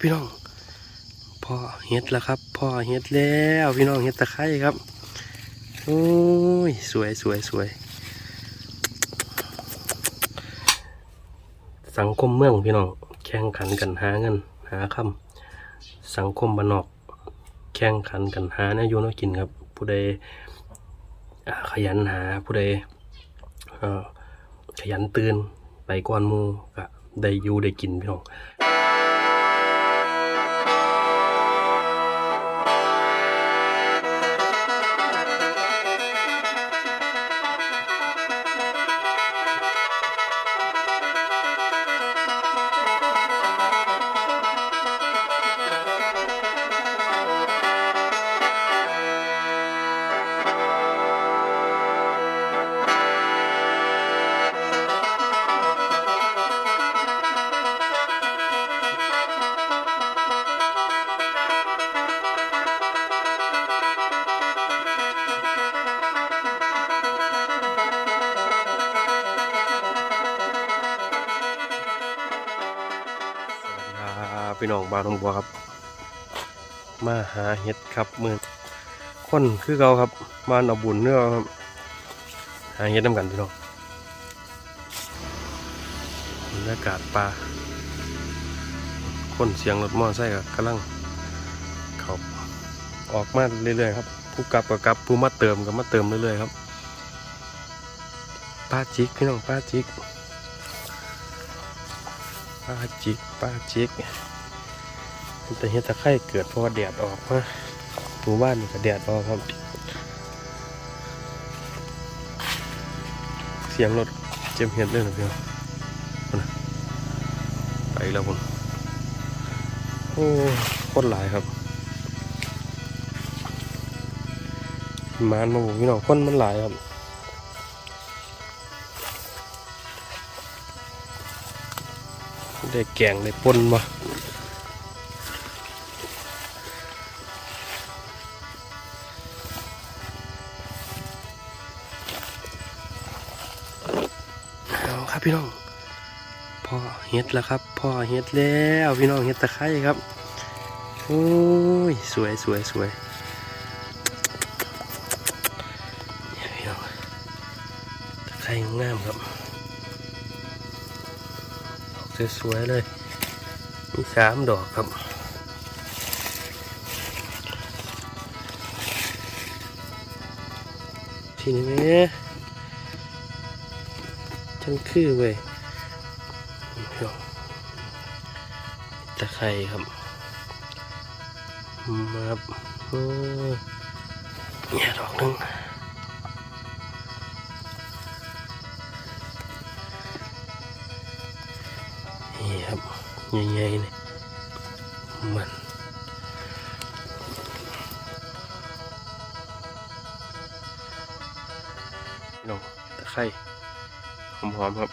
พี่น้องพ่อเฮ็ดแล้วครับพ่อเฮ็ดแล้วพี่น้องเฮ็ดตะไคร้ครับโอ้ยสวยสวยสวยสังคมเมืองพี่น้องแข่งขันกันหาเงินหาคำสังคมบ้านนอกแข่งขันกันหาเนยอยูนกินครับ ผู้ใดขยันหาผู้ใดขยันตื่นไปก่อนมูก็ได้ยูได้กินพี่น้อง ครับพี่น้องบาวหนองบัวครับ มาหาเห็ดครับมือคนคือเราครับบ้านเอาบุญเนื้อครับหาเห็ดน้ำกันพี่น้องบรรยากาศป่าคนเสียงรถมอไซค์กับกำลังเขาออกมาเรื่อยๆครับผู้กลับก็กลับผู้มาเติมก็มาเติมเรื่อยๆครับป้าจิกพี่น้องป้าจิกป้าจิกป้าจิก แต่เฮ็ดตะไคร่เกิดเพราะว่าแดดออกมาหมู่บ้านนี่ก็แดดออกครับ เสียงรถเจมเฮ็ดเลยนะพี่น้องพุ่นไปแล้วคุณโอ้คตรหลายครับมานมาบอกพี่น้องคนมันหลายครับได้แกงได้ปนมา พี่น้องพ่อเฮ็ดแล้วครับพ่อเฮ็ดแล้วพี่น้องเฮ็ดตะไคร้ครับโอ้ยสวยสวยสวยพี่น้องตะไคร้งามครับดอกสวยๆเลยมีสามดอกครับทีนี้ แม่ฉันคือเว้ยตะไคร่ครับมาครับโอ้ยเนี่ยดอกหนึงนี่ครับใหญ่ๆเนี่ยมันน้องตะไคร้ หอมๆครับ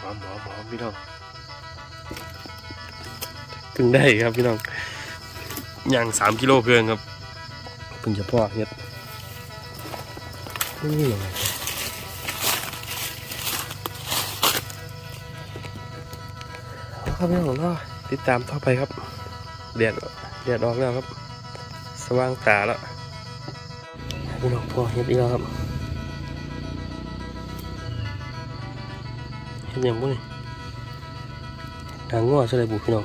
หอมหอมหอมพี่น้องถึงได้ครับพี่น้องย่างสามกิโลเกินครับเพิ่งจะพ่อเฮ็ดนี่ยังไงครับพี่น้องเนาะติดตามต่อไปครับเดียดเดียดออกแล้วครับ สว่างตาแล้วพี่น้องพ่อเห็ดอีกแล้วครับ เห็ดอย่างบุ้นี่ทางง้อใช่ไหมบุพี่น้อง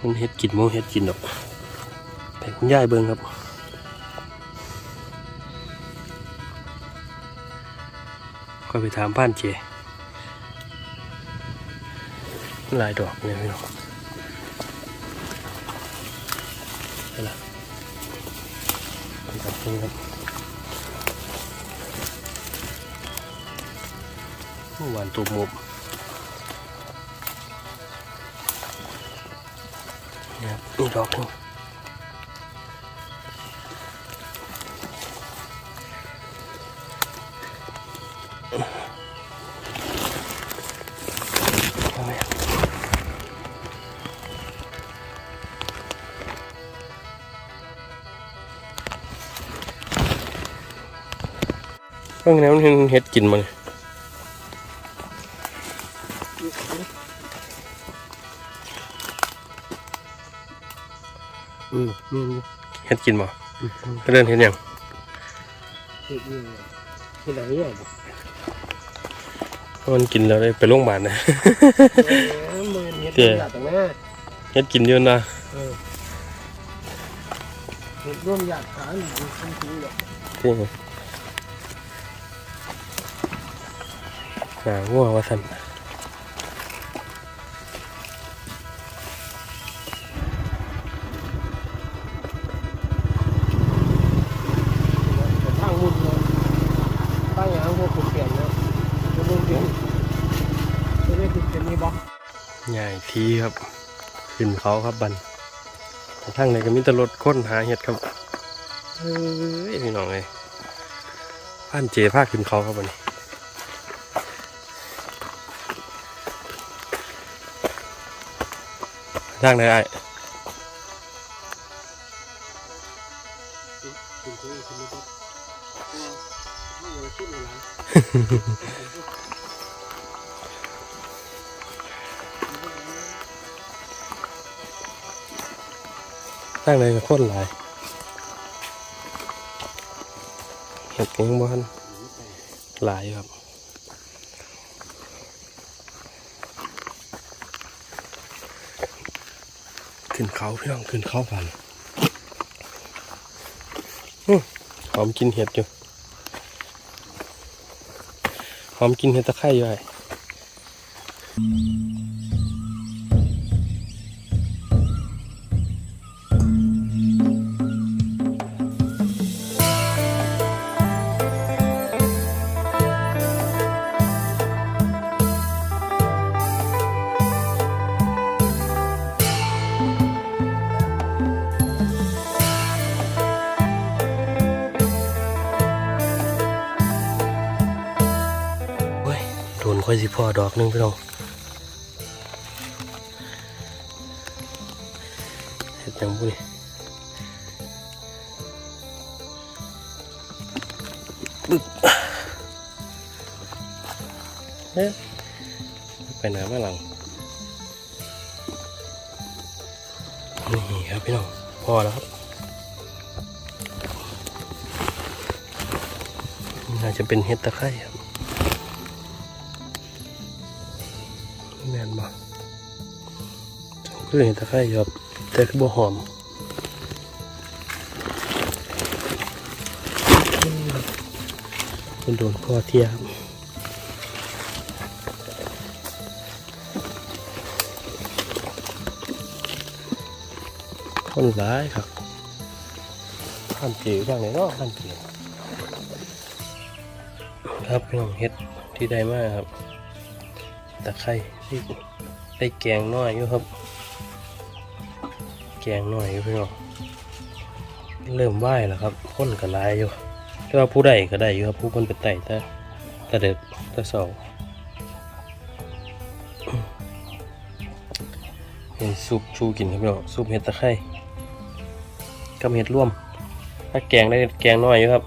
มันเห็ดกินโมเห็ดกินดอกแต่คุณยายเบิ่งครับก็ไปถามบ้านเจลายดอกเนี่ยพี่น้องนี่ละเป็นดอกนี้ครับ หวานตูบมุบนี่ยครับอีกดอกหนึงเอาไหมเพิ่งแล้วมันเห็นเห็ดกินมาเลย อืมนี่เฮ็ดกินบ่ก็เดินเฮ็ดหยังเฮ็ดนี่เฮ็ดอะไรเนี่ยมันกินแล้วได้ไปโรงพยาบาลนะมือเฮ็ดเจ๊อยากตรงนั้นเฮ็ดกินอยู่นะเออเฮ็ดร่วมอยากขานอยู่ทั้งทีเลยที่หาง่วงว่าซั่น ทีครับ ขึ้นเขาครับบันทางไหนก็มีแต่รถค้นหาเห็ดครับเฮ้ยพี่น้องเลยผ่านเจพาขึ้นเขาครับวันนี้ทางไหนไอ้คุณคุยคุณไม่ต้องไม่ยอมขึ้นอะไร ทางไหนก็ค้นหลายเห็ดก็ยังบ้านหลายครับขึ้นเขาพี่น้องขึ้นเขาฝันหอมกินเห็ดอยู่หอมกินเห็ดตะไคร้อยู่ไอ้ ค่อยสิพ่อดอกหนึงพี่น้องเห็ดยังบุนี่บึกเฮ้ยไปไหนมาหลังนี่ครับพี่น้องพอแล้วครับน่าจะเป็นเห็ดตะไคร้ครับ แม่นบ่คือเห็ดตะไคร้ครับแต่คือบ่หอมมันโดนข้อเทียครับคนร้ายครับท่านจีบ้างไหนเนาะท่านจีครับพี่น้องเฮ็ดที่ได้มากครับ ตะไคร้ที่ได้แกงน้อยอยู่ครับ แกงน้อยอยู่พี่น้องเริ่มไหวแล้วครับคนก็หลายอยู่แต่ว่าผู้ใดก็ได้อยู่ครับผู้คนไปไต่แต่แต่เด็กแต่เสาเป็นซุปชูกินครับพี่น้องซุปเห็ดตะไคร้กับเห็ดร่วมถ้าแกงได้แกงน้อยอยู่ครับ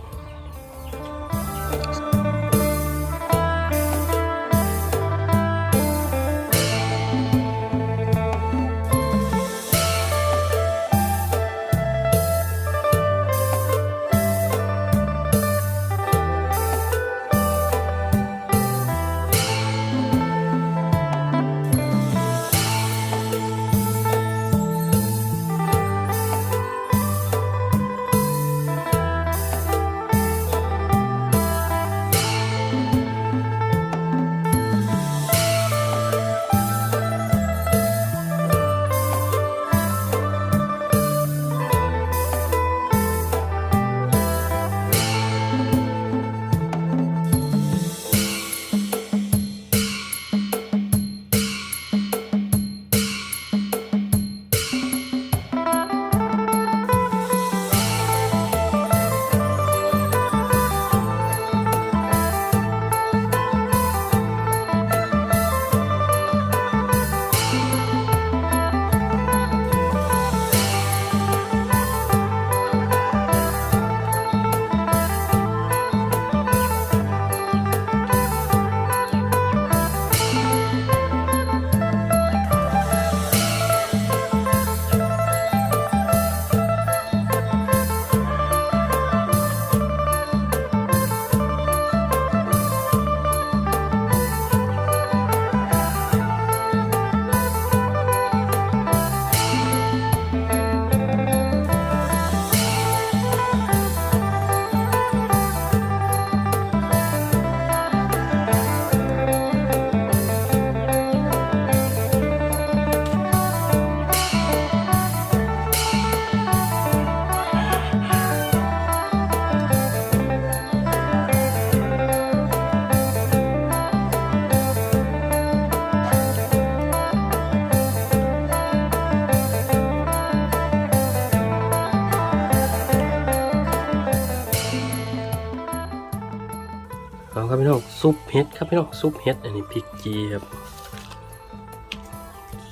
ซุปเห็ดครับพี่น้องซุปเห็ดอันนี้พริกจีครับ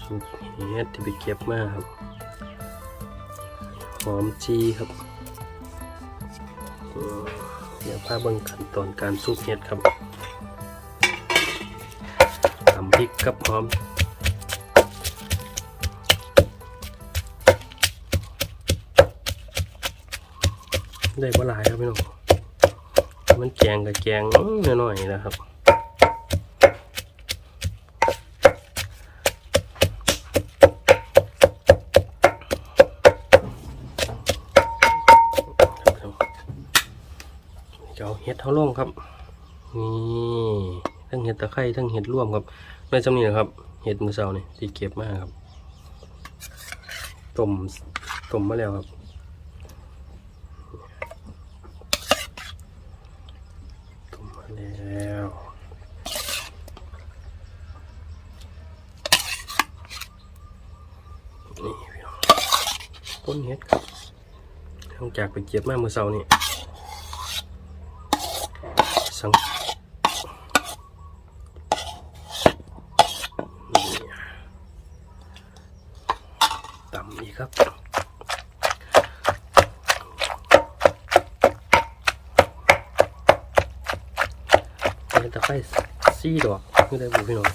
ซุปเห็ดที่ไปเก็บมาครับหอมจีครับเดี๋ยวพาเบิ่งขั้นตอนการซุปเห็ดครับตำพริกกับหอมได้บ่หลายครับพี่น้อง มันแกงกับแกงน้อยๆนะครับจะเอาเห็ดเท่าลงครับนี่ทั้งเห็ดตะไคร้ทั้งเห็ดร่วมครับในจำนี้นะครับ เห็ดมือเสาเนี่ยที่เก็บมากครับต้มต้มมาแล้วครับ ต้มมาแล้วนี่พี่น้องต้นเห็ดครับหลังจาก ไปเก็บมาเมื่อเช้านี่สังนี่ตำอีกครับเป็นตะไคร้ซี่ดอกไม่ได้บุพี่น้อง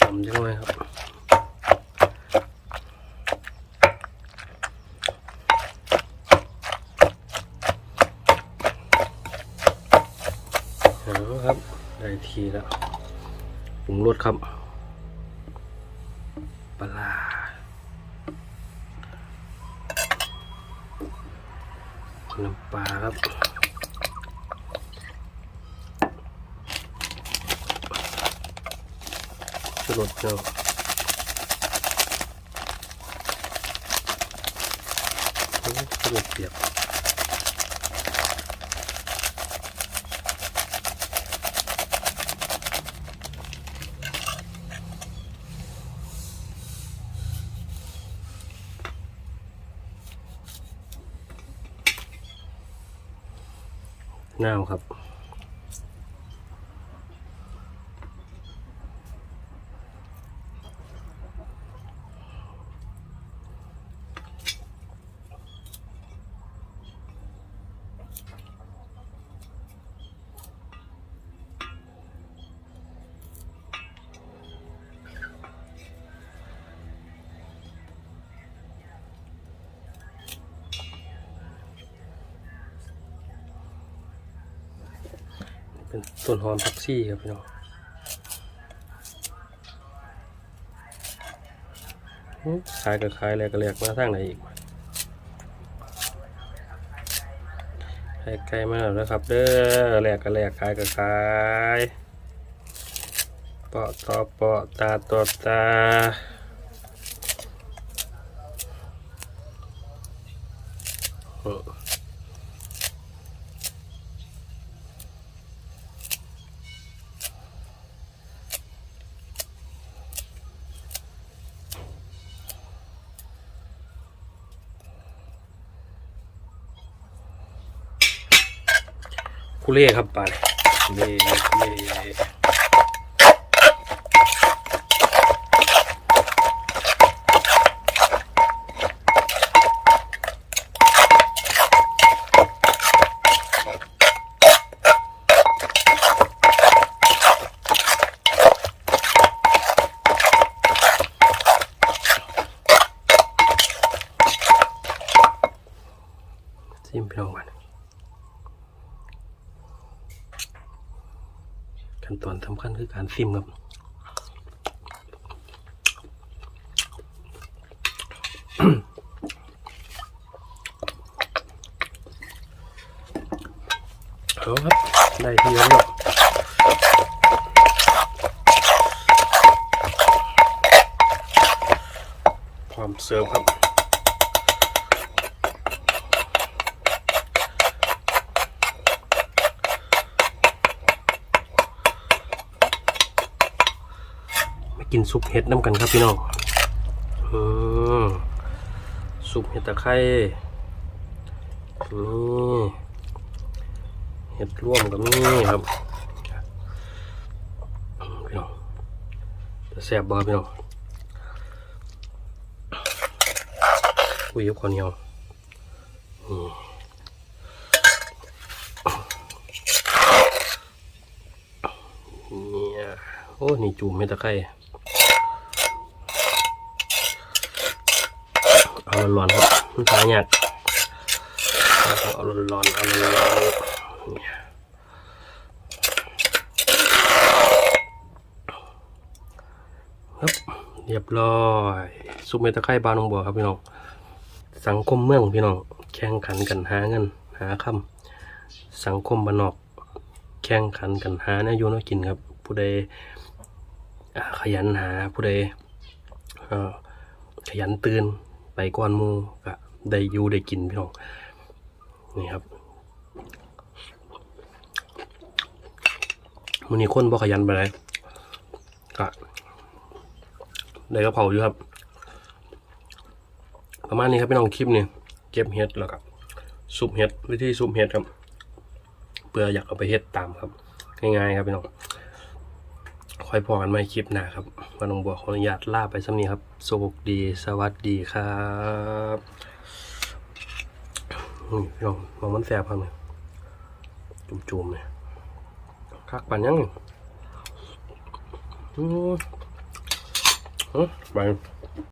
ทำจังเลยครับเอาละครับ คีแล้วปรุงรสครับ ปลาร้า น้ำปลาครับชูรสเนาะโอ้ชูรสเปียก น้าวครับ เป็นต้นหอมผักซี่ครับพี่น้องขายก็ขายแลกก็แลกมาทางไหนอีกให้ไกลมาแล้วครับ เด้อแลกก็แลกขายก็ขายเปาะต่อเปาะตาต่อตา คุเล่ครับปลาเล่เล่ซิมพี่น้องมันขั้นตอนสำคัญคือ การซิมครับเอาครับ ได้ทีแล้วเนาะพร้อมเสร์ฟครับ กินซุปเห็ดน้ำกันครับพี่น้องอืมซุปเห็ดตะไคร้นี่เห็ดร่วมกับนี่ครับพี่น้องจะแซ่บบ่ครับพี่น้องคุยกับข้าวเหนียวนี่เนี่ยโอ้ นี่จูมเห็ดตะไคร้ เอาร้อนๆครับมันหายากเอาร้อนๆเอาร้อนๆเนี่ยครับเรียบร้อยซุปเมตะไคร้บานองบัวครับพี่น้องสังคมเมืองพี่น้องแข่งขันกันหาเงินหาคำสังคมบ้านนอกแข่งขันกันหาเนี่ยอยูนกินครับ ผู้ใดขยันหาผู้ใดขยันตื่น ไปก่อนมูก็ได้ยูได้กินพี่น้องนี่ครับมันนี้คนบ่ขยันไปเลยก็ได้กระเพราอยู่ครับ ประมาณนี้ครับพี่น้องคลิปนี้เก็บเห็ดแล้วก็ซุปเห็ดวิธีซุปเห็ดครับเพื่ออยากเอาไปเห็ดตามครับ ง่ายๆครับพี่น้องคอยพอกันใหม่คลิปหน้าครับ มาลงบัวขออนุญาตลาไปสักนี้ครับสวัสดีสวัสดีครับนี่พี่น้องมองมันแสบครับเนี่ยจุ่มๆเนี่ยคักปันยังอืมอืมไป